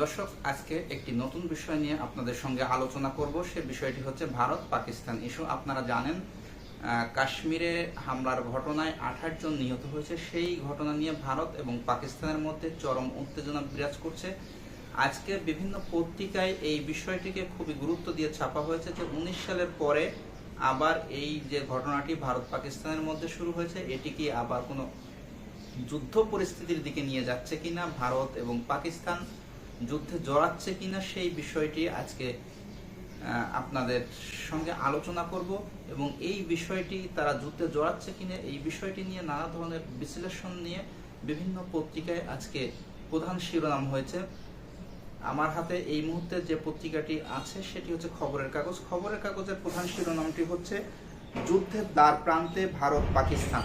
দর্শক, আজকে একটি নতুন বিষয় নিয়ে আপনাদের সঙ্গে আলোচনা করব। সে বিষয়টি হচ্ছে ভারত পাকিস্তান ইস্যু। আপনারা জানেন কাশ্মীরে হামলার ঘটনায় আঠাশ জন নিহত হয়েছে। সেই ঘটনা নিয়ে ভারত এবং পাকিস্তানের মধ্যে চরম উত্তেজনা বিরাজ করছে। আজকে বিভিন্ন পত্রিকায় এই বিষয়টিকে খুবই গুরুত্ব দিয়ে ছাপা হয়েছে যে উনিশ সালের পরে আবার এই যে ঘটনাটি ভারত পাকিস্তানের মধ্যে শুরু হয়েছে, এটি কি আবার কোনো যুদ্ধ পরিস্থিতির দিকে নিয়ে যাচ্ছে কিনা? ভারত এবং পাকিস্তান যুদ্ধে জড়াচ্ছে কিনা সেই বিষয়টি আজকে আপনাদের সঙ্গে আলোচনা করব এবং এই বিষয়টি তারা যুদ্ধে জড়াচ্ছে কিনা, এই বিষয়টি নিয়ে নানা ধরনের বিশ্লেষণ নিয়ে বিভিন্ন পত্রিকায় আজকে প্রধান শিরোনাম হয়েছে। আমার হাতে এই মুহূর্তে যে পত্রিকাটি আছে সেটি হচ্ছে খবরের কাগজ। খবরের কাগজের প্রধান শিরোনামটি হচ্ছে, যুদ্ধের দ্বার প্রান্তে ভারত পাকিস্তান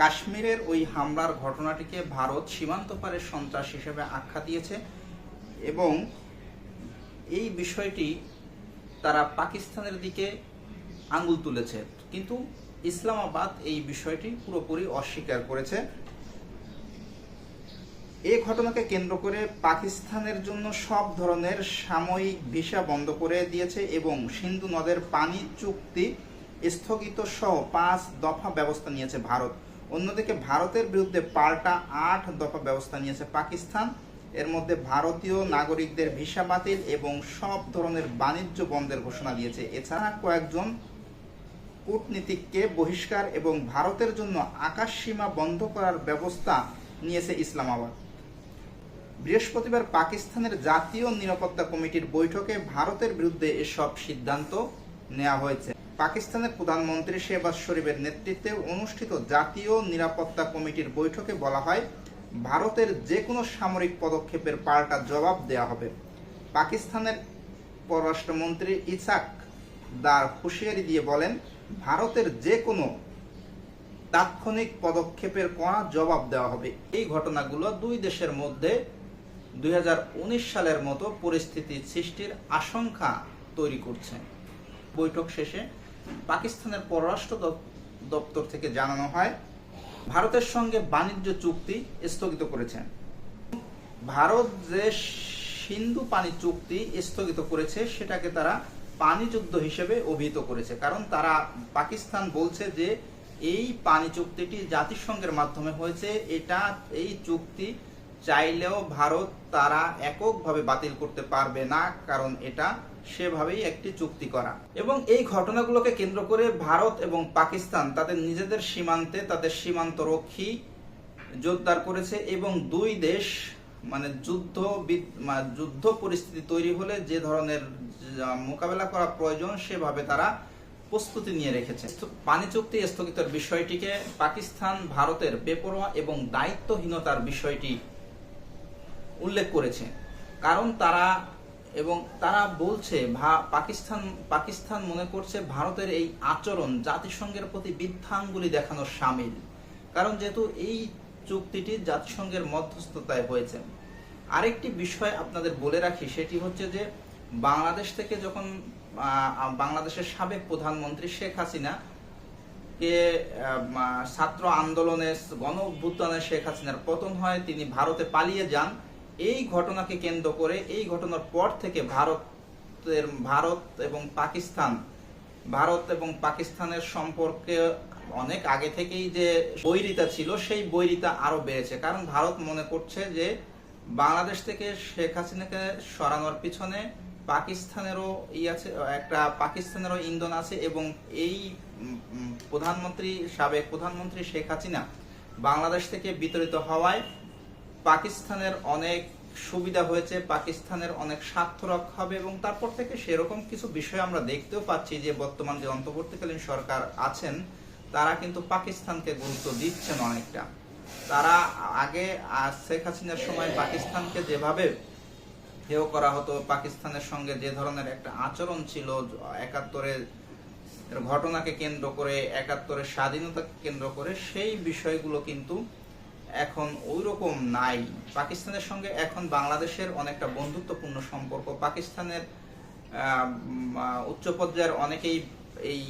কাশ্মীরের ওই হামলার ঘটনাটিকে ভারত সীমান্ত পারের সন্ত্রাস হিসেবে আখ্যা দিয়েছে এবং এই বিষয়টি তারা পাকিস্তানের দিকে আঙ্গুল তুলেছে। কিন্তু ইসলামাবাদ এই বিষয়টি পুরোপুরি অস্বীকার করেছে। এই ঘটনাকে কেন্দ্র করে পাকিস্তানের জন্য সব ধরনের সাময়িক ভিসা বন্ধ করে দিয়েছে এবং সিন্ধু নদের পানি চুক্তি স্থগিত সহ পাঁচ দফা ব্যবস্থা নিয়েছে ভারত। অন্যদিকে ভারতের বিরুদ্ধে পাল্টা আট দফা ব্যবস্থা নিয়েছে পাকিস্তান। এর মধ্যে ভারতীয় নাগরিকদের ভিসা বাতিল এবং সব ধরনের বাণিজ্য বন্ধের ঘোষণা দিয়েছে। এছাড়া কয়েকজন কূটনীতিককে বহিষ্কার এবং ভারতের জন্য আকাশ সীমা বন্ধ করার ব্যবস্থা নিয়েছে ইসলামাবাদ। বৃহস্পতিবার পাকিস্তানের জাতীয় নিরাপত্তা কমিটির বৈঠকে ভারতের বিরুদ্ধে এসব সিদ্ধান্ত নেওয়া হয়েছে। পাকিস্তানের প্রধানমন্ত্রী শেহবাজ শরীফের নেতৃত্বে অনুষ্ঠিত জাতীয় নিরাপত্তা কমিটির বৈঠকে বলা হয়, ভারতের যে কোনো সামরিক পদক্ষেপের পাল্টা জবাব দেওয়া হবে। পাকিস্তানের পররাষ্ট্রমন্ত্রী ইসাক দার হুঁশিয়ারি দিয়ে বলেন, ভারতের যে কোনো তাৎক্ষণিক পদক্ষেপের কড়া জবাব দেওয়া হবে। এই ঘটনাগুলো দুই দেশের মধ্যে দুই হাজার উনিশ সালের মতো পরিস্থিতি সৃষ্টির আশঙ্কা তৈরি করছে। বৈঠক শেষে পাকিস্তানের পররাষ্ট্র দপ্তর থেকে জানানো হয়, ভারতের সঙ্গে বাণিজ্য চুক্তি স্থগিত করেছে ভারত যে সিন্ধু পানি চুক্তি স্থগিত করেছে, সেটাকে তারা পানি যুদ্ধ হিসেবে অভিহিত করেছে। কারণ তারা, পাকিস্তান বলছে যে, এই পানি চুক্তিটি জাতিসংঘের মাধ্যমে হয়েছে। এটা, এই চুক্তি চাইলেও ভারত তারা এককভাবে বাতিল করতে পারবে না, কারণ এটা সেভাবেই একটি চুক্তি করা। এবং এই ঘটনাগুলোকে কেন্দ্র করে ভারত এবং পাকিস্তান তাদের নিজেদের সীমান্তে তাদের সীমান্ত রক্ষী জোরদার করেছে এবং দুই দেশ মানে যুদ্ধ যুদ্ধ পরিস্থিতি তৈরি হলে যে ধরনের মোকাবেলা করা প্রয়োজন সেভাবে তারা প্রস্তুতি নিয়ে রেখেছে। পানি চুক্তি স্থগিতের বিষয়টিকে পাকিস্তান, ভারতের বেপরোয়া এবং দায়িত্বহীনতার বিষয়টি উল্লেখ করেছে। কারণ তারা এবং তারা বলছে পাকিস্তান পাকিস্তান মনে করছে ভারতের এই আচরণ জাতিসংঘের প্রতি বৃদ্ধাঙ্গুলি দেখানোর সামিল। কারণ যেহেতু এই চুক্তিটি জাতিসংঘের মধ্যস্থতায় হয়েছে। আরেকটি বিষয় আপনাদের বলে রাখি, সেটি হচ্ছে যে বাংলাদেশ থেকে যখন বাংলাদেশের সাবেক প্রধানমন্ত্রী শেখ হাসিনা কে ছাত্র আন্দোলনে গণ অভ্যুত্থানে শেখ হাসিনার পতন হয়, তিনি ভারতে পালিয়ে যান। এই ঘটনাকে কেন্দ্র করে, এই ঘটনার পর থেকে ভারতের, ভারত এবং পাকিস্তান, ভারত এবং পাকিস্তানের সম্পর্কে অনেক আগে থেকেই যে বৈরিতা ছিল, সেই বৈরিতা আরও বেড়েছে। কারণ ভারত মনে করছে যে বাংলাদেশ থেকে শেখ হাসিনাকে সরানোর পিছনে পাকিস্তানেরও ই আছে, একটা পাকিস্তানেরও ইন্ধন আছে এবং এই প্রধানমন্ত্রী, সাবেক প্রধানমন্ত্রী শেখ হাসিনা বাংলাদেশ থেকে বিতরিত হওয়ায় পাকিস্তানের অনেক সুবিধা হয়েছে, পাকিস্তানের অনেক স্বার্থ রক্ষা হবে এবং তারপর থেকে সেরকম কিছু বিষয় আমরা দেখতেও পাচ্ছি যে বর্তমান যে অন্তর্বর্তীকালীন সরকার আছেন, তারা কিন্তু পাকিস্তানকে গুরুত্ব দিচ্ছেন অনেকটা। তারা আগে শেখ হাসিনার সময় পাকিস্তানকে যেভাবে হেয় করা হতো, পাকিস্তানের সঙ্গে যে ধরনের একটা আচরণ ছিল একাত্তরের ঘটনাকে কেন্দ্র করে, একাত্তরের স্বাধীনতাকে কেন্দ্র করে, সেই বিষয়গুলো কিন্তু এখন ওই রকম নাই। পাকিস্তানের সঙ্গে এখন বাংলাদেশের অনেকটা বন্ধুত্বপূর্ণ সম্পর্ক। পাকিস্তানের উচ্চ পর্যায়ের অনেকেই এই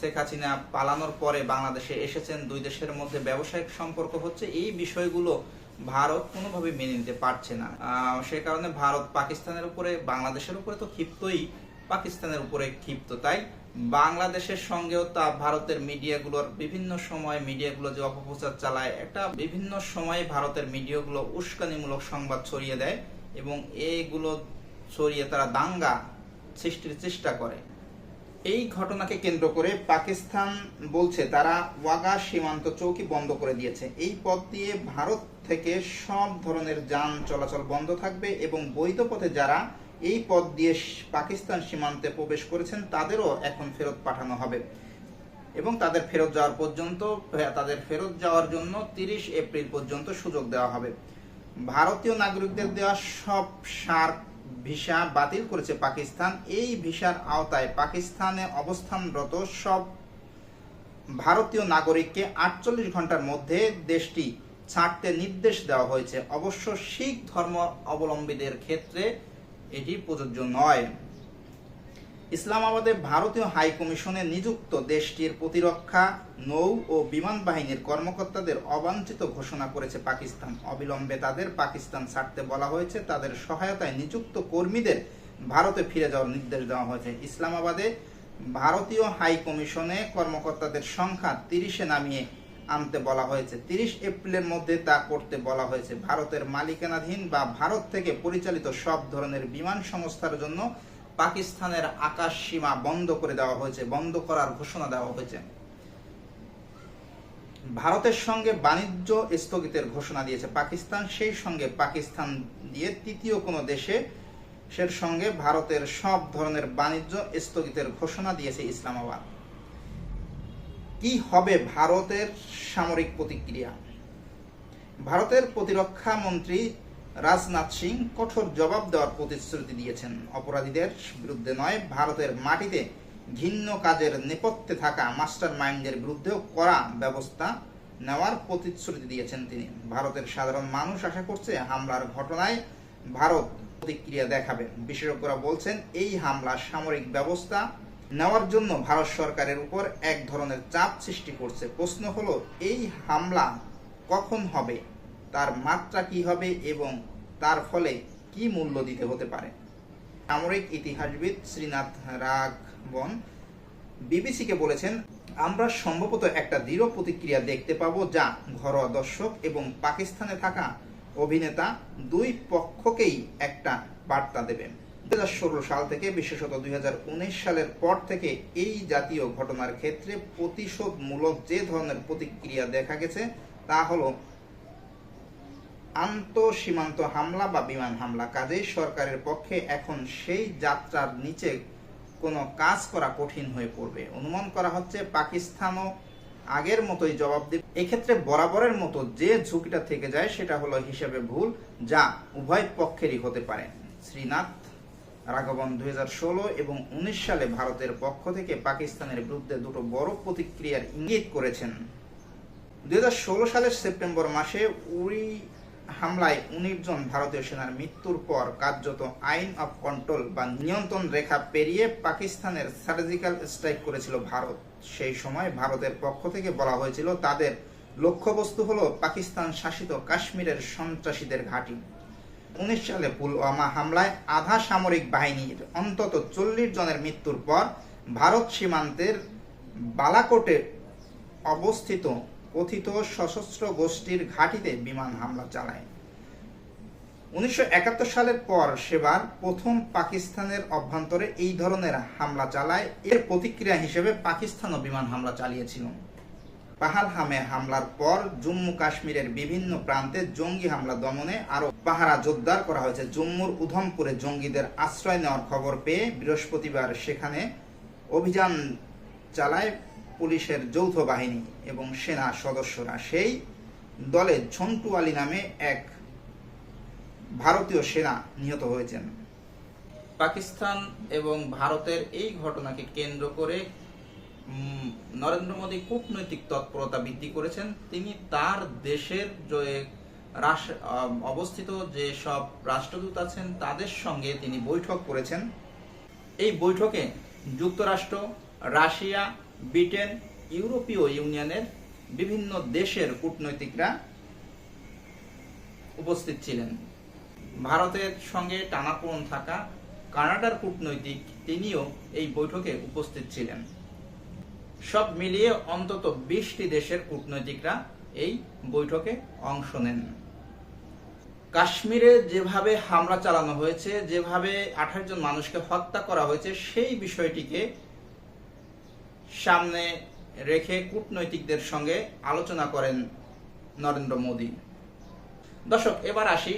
শেখ হাসিনা পালানোর পরে বাংলাদেশে এসেছেন। দুই দেশের মধ্যে ব্যবসায়িক সম্পর্ক হচ্ছে। এই বিষয়গুলো ভারত কোনোভাবে মেনে নিতে পারছে না। সে কারণে ভারত পাকিস্তানের উপরে, বাংলাদেশের উপরে তো ক্ষিপ্তই, পাকিস্তানের উপরে ক্ষিপ্ত। তাই বাংলাদেশের সঙ্গেও তা ভারতের মিডিয়াগুলোর বিভিন্ন সময় মিডিয়াগুলো যে অপপ্রচার চালায়, একটা বিভিন্ন সময়ে ভারতের মিডিয়াগুলো উস্কানিমূলক সংবাদ ছড়িয়ে দেয় এবং এইগুলো ছড়িয়ে তারা দাঙ্গা সৃষ্টির চেষ্টা করে। এই ঘটনাকে কেন্দ্র করে পাকিস্তান বলছে, তারা ওয়াগা সীমান্ত চৌকি বন্ধ করে দিয়েছে। এই পথ দিয়ে ভারত থেকে সব ধরনের যান চলাচল বন্ধ থাকবে এবং বৈধ পথে যারা এই পথ দিয়ে পাকিস্তান সীমান্তে প্রবেশ করেছেন, তাদেরও এখন ফেরত পাঠানো হবে। এবং তাদের ফেরত যাওয়ার পর্যন্ত তাদের ফেরত যাওয়ার জন্য তিরিশ এপ্রিল পর্যন্ত সুযোগ দেওয়া হবে। ভারতীয় নাগরিকদের দেওয়া সব সার ভিসা বাতিল করেছে পাকিস্তান। এই ভিসার আওতায় পাকিস্তানে অবস্থানরত সব ভারতীয় নাগরিককে আটচল্লিশ ঘণ্টার মধ্যে দেশটি ছাড়তে নির্দেশ দেওয়া হয়েছে। অবশ্য শিখ ধর্ম অবলম্বীদের ক্ষেত্রে এটি প্রযোজ্য নয়। ইসলামাবাদে ভারতীয় হাই কমিশনে নিযুক্ত দেশটির প্রতিরক্ষা, নৌ ও বিমান বাহিনীর কর্মকর্তাদের অবাঞ্ছিত ঘোষণা করেছে পাকিস্তান। অবিলম্বে তাদের পাকিস্তান ছাড়তে বলা হয়েছে, তাদের সহায়তায় নিযুক্ত কর্মীদের ভারতে ফিরে যাওয়ার নির্দেশ দেওয়া হয়েছে। ইসলামাবাদে ভারতীয় হাই কমিশনে কর্মকর্তাদের সংখ্যা তিরিশে নামিয়ে আনতে বলা হয়েছে। তিরিশ এপ্রিলের মধ্যে তা করতে বলা হয়েছে। ভারতের মালিকানাধীন বা ভারত থেকে পরিচালিত সব ধরনের বিমান সংস্থার জন্য পাকিস্তানের আকাশ সীমা বন্ধ করে দেওয়া হয়েছে, বন্ধ করার ঘোষণা দেওয়া হয়েছে। ভারতের সঙ্গে বাণিজ্য স্থগিতের ঘোষণা দিয়েছে। পাকিস্তান সেই সঙ্গে পাকিস্তান দিয়ে তৃতীয় কোনো দেশে সের সঙ্গে ভারতের সব ধরনের বাণিজ্য স্থগিতের ঘোষণা দিয়েছে ইসলামাবাদ। কি হবে ভারতের সামরিক প্রতিক্রিয়া? ভারতের প্রতিরক্ষা মন্ত্রী রাজনাথ সিং কঠোর জবাব দেওয়ার প্রতিশ্রুতি দিয়েছেন। অপরাধীদের বিরুদ্ধে নয়, ভারতের মাটিতে ঘিন্ন কাজের নেপথ্যে থাকা মাস্টার মাইন্ডের বিরুদ্ধেও কড়া ব্যবস্থা নেওয়ার প্রতিশ্রুতি দিয়েছেন তিনি। ভারতের সাধারণ মানুষ আশা করছে হামলার ঘটনায় ভারত প্রতিক্রিয়া দেখাবে। বিশেষজ্ঞরা বলছেন, এই হামলা সামরিক ব্যবস্থা নেওয়ার জন্য ভারত সরকারের উপর এক ধরনের চাপ সৃষ্টি করছে। প্রশ্ন হলো, এই হামলা কখন হবে? তার মাত্রা কি হবে এবং তার ফলে কি মূল্য দিতে হতে পারে? সামরিক ইতিহাসবিদ শ্রীনাথ রাঘবন বিবিসিকে বলেছেন, আমরা সম্ভবত একটা দৃঢ় প্রতিক্রিয়া দেখতে পাবো যা ঘরোয়া দর্শক এবং পাকিস্তানে থাকা অভিনেতা দুই পক্ষকেই একটা বার্তা দেবে দু সাল থেকে বিশেষত দুই সালের পর থেকে এই জাতীয় ঘটনার ক্ষেত্রে প্রতিশোধমূলক যে ধরনের প্রতিক্রিয়া দেখা গেছে, তা হলো আন্ত সীমান্ত হামলা বা বিমান হামলা। কাজেই সরকারের পক্ষে এখন সেই যাত্রার নিচে কোনো কাজ করা কঠিন হয়ে পড়বে। অনুমান করা হচ্ছে পাকিস্তানও আগের মতোই জবাব দেবে। এক্ষেত্রে বরাবরের মতো যে ঝুঁকিটা থেকে যায় সেটা হলো হিসেবে ভুল, যা উভয় পক্ষেরই হতে পারে। শ্রীনাথ রাঘবন দুই এবং উনিশ সালে ভারতের পক্ষ থেকে পাকিস্তানের বিরুদ্ধে দুটো বড় প্রতিক্রিয়ার ইঙ্গিত করেছেন। দুই হাজার ষোলো সালের সেপ্টেম্বর মাসে উড়ি হামলায় উনিশ জন ভারতীয় সেনার মৃত্যুর পর কার্যত আইন অফ কন্ট্রোল বা নিয়ন্ত্রণ রেখা পেরিয়ে পাকিস্তানের সার্জিক্যাল স্ট্রাইক করেছিল ভারত। সেই সময় ভারতের পক্ষ থেকে বলা হয়েছিল, তাদের লক্ষ্যবস্তু হলো পাকিস্তান শাসিত কাশ্মীরের সন্ত্রাসীদের ঘাঁটি। উনিশ সালে পুলওয়ামা হামলায় আধা সামরিক বাহিনীর অন্তত চল্লিশ জনের মৃত্যুর পর ভারত সীমান্তের বালাকোটে অবস্থিত কথিত সশস্ত্র গোষ্ঠীর ঘাঁটিতে বিমান হামলা চালায়। উনিশশো একাত্তর সালের পর সেবার প্রথম পাকিস্তানের অভ্যন্তরে এই ধরনের হামলা চালায়। এর প্রতিক্রিয়া হিসেবে পাকিস্তানও বিমান হামলা চালিয়েছিল। পাহালহামে হামলার পর জম্মু কাশ্মীরের বিভিন্ন প্রান্তে জঙ্গি হামলা দমনে আরও পাহারা জোরদার করা হয়েছে। জম্মুর উধমপুরে জঙ্গিদের আশ্রয় নেওয়ার খবর পেয়ে বৃহস্পতিবার সেখানে অভিযান চালায় পুলিশের যৌথ বাহিনী এবং সেনা সদস্যরা। সেই দলে ঝন্টু আলী নামে এক ভারতীয় সেনা নিহত হয়েছেন। পাকিস্তান এবং ভারতের এই ঘটনাকে কেন্দ্র করে নরেন্দ্র মোদী কূটনৈতিক তৎপরতা বৃদ্ধি করেছেন। তিনি তার দেশের যে অবস্থিত যে সব রাষ্ট্রদূত আছেন, তাদের সঙ্গে তিনি বৈঠক করেছেন। এই বৈঠকে যুক্তরাষ্ট্র, রাশিয়া, ব্রিটেন, ইউরোপীয় ইউনিয়নের বিভিন্ন দেশের কূটনৈতিকরা উপস্থিত ছিলেন। ভারতের সঙ্গে টানাপোড়ন থাকা কানাডার কূটনৈতিক তিনিও এই বৈঠকে উপস্থিত ছিলেন। সব মিলিয়ে অন্তত বিশটি দেশের কূটনৈতিকরা এই বৈঠকে অংশ নেন। কাশ্মীরে যেভাবে হামলা চালানো হয়েছে, যেভাবে আঠাশ জন মানুষকে হত্যা করা হয়েছে, সেই বিষয়টিকে সামনে রেখে কূটনৈতিকদের সঙ্গে আলোচনা করেন নরেন্দ্র মোদী। দর্শক, এবার আসি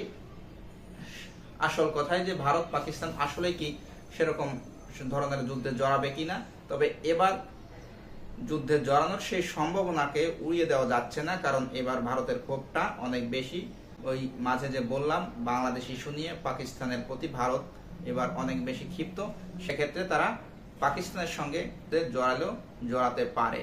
আসল কথায় যে ভারত পাকিস্তান আসলে কি সেরকম ধরনের যুদ্ধে জড়াবে কিনা, তবে এবার যুদ্ধে জড়ানোর সেই সম্ভাবনাকে উড়িয়ে দেওয়া যাচ্ছে না, কারণ এবার ভারতের ক্ষোভটা অনেক বেশি। ওই মাঝে যে বললাম, বাংলাদেশ ইস্যু নিয়ে পাকিস্তানের প্রতি ভারত এবার অনেক বেশি ক্ষিপ্ত। সেক্ষেত্রে তারা পাকিস্তানের সঙ্গে জড়ালেও জড়াতে পারে।